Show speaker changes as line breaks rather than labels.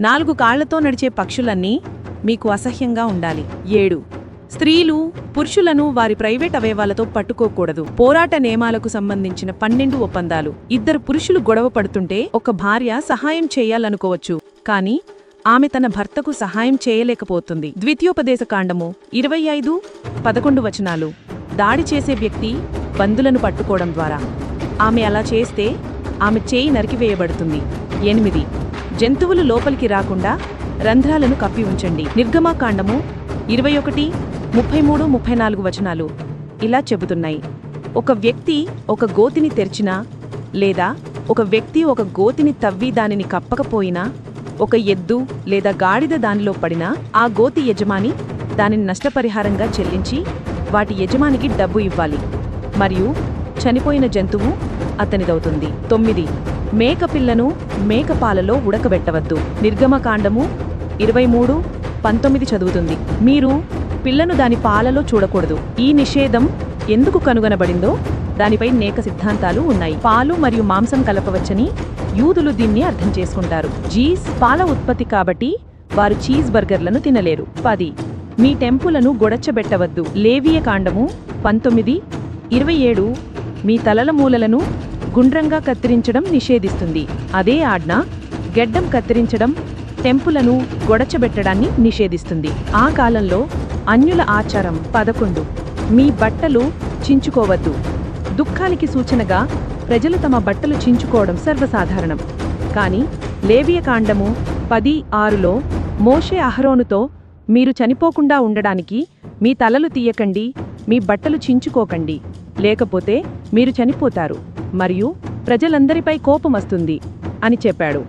నాలుగు కాళ్ళతో నడిచే పక్షులన్నీ మీకు అసహ్యంగా ఉండాలి. ఏడు. స్త్రీలు పురుషులను వారి ప్రైవేట్ అవయవాలతో పట్టుకోకూడదు. పోరాట నియమాలకు సంబంధించిన పన్నెండు ఒప్పందాలు. ఇద్దరు పురుషులు గొడవ పడుతుంటే ఒక భార్య సహాయం చేయాలనుకోవచ్చు. కాని ఆమె తన భర్తకు సహాయం చేయలేకపోతుంది. ద్వితీయోపదేశ కాండము ఇరవై ఐదు పదకొండు వచనాలు. దాడి చేసే వ్యక్తి బందులను పట్టుకోవడం ద్వారా. ఆమె అలా చేస్తే ఆమె చేయి నరికివేయబడుతుంది. ఎనిమిది. జంతువులు లోపలికి రాకుండా రంధ్రాలను కప్పి ఉంచండి. నిర్గమాకాండము ఇరవై ఒకటి ముప్పై మూడు ముప్పై నాలుగు వచనాలు ఇలా చెబుతున్నాయి. ఒక వ్యక్తి ఒక గోతిని తెరిచినా లేదా ఒక వ్యక్తి ఒక గోతిని తవ్వి దానిని కప్పకపోయినా ఒక ఎద్దు లేదా గాడిద దానిలో పడినా ఆ గోతి యజమాని దానిని నష్టపరిహారంగా చెల్లించి వాటి యజమానికి డబ్బు ఇవ్వాలి. మరియు చనిపోయిన జంతువు అతనిదవుతుంది. తొమ్మిది మేకపిల్లను మేకపాలలో ఉడకబెట్టవద్దు. నిర్గమకాండము ఇరవై మూడు పంతొమ్మిది చదువుతుంది. మీరు పిల్లను దాని పాలలో చూడకూడదు. ఈ నిషేధం ఎందుకు కనుగొనబడిందో దానిపై నేక సిద్ధాంతాలు ఉన్నాయి. పాలు మరియు మాంసం కలపవచ్చని యూదులు దీన్ని అర్థం చేసుకుంటారు. జీస్ పాల ఉత్పత్తి కాబట్టి వారు చీజ్ బర్గర్లను తినలేరు. పది. మీ టెంపులను గొడచ్చబెట్టవద్దు. లేవియ కాండము పంతొమ్మిది ఇరవై ఏడు. మీ తలల మూలలను గుండ్రంగా కత్తిరించడం నిషేధిస్తుంది. అదే ఆజ్ఞ గెడ్డం కత్తిరించడం టెంపులను గొడచబెట్టడాన్ని నిషేధిస్తుంది. ఆ కాలంలో అన్యుల ఆచారం పదకొండు. మీ బట్టలు చించుకోవద్దు. దుఃఖానికి సూచనగా ప్రజలు తమ బట్టలు చించుకోవడం సర్వసాధారణం. కానీ లేవియ కాండము పది ఆరులో మోషే అహరోనుతో మీరు చనిపోకుండా ఉండడానికి మీ తలలు తీయకండి మీ బట్టలు చించుకోకండి. లేకపోతే మీరు చనిపోతారు. మరియు ప్రజలందరిపై కోపమస్తుంది అని చెప్పాడు.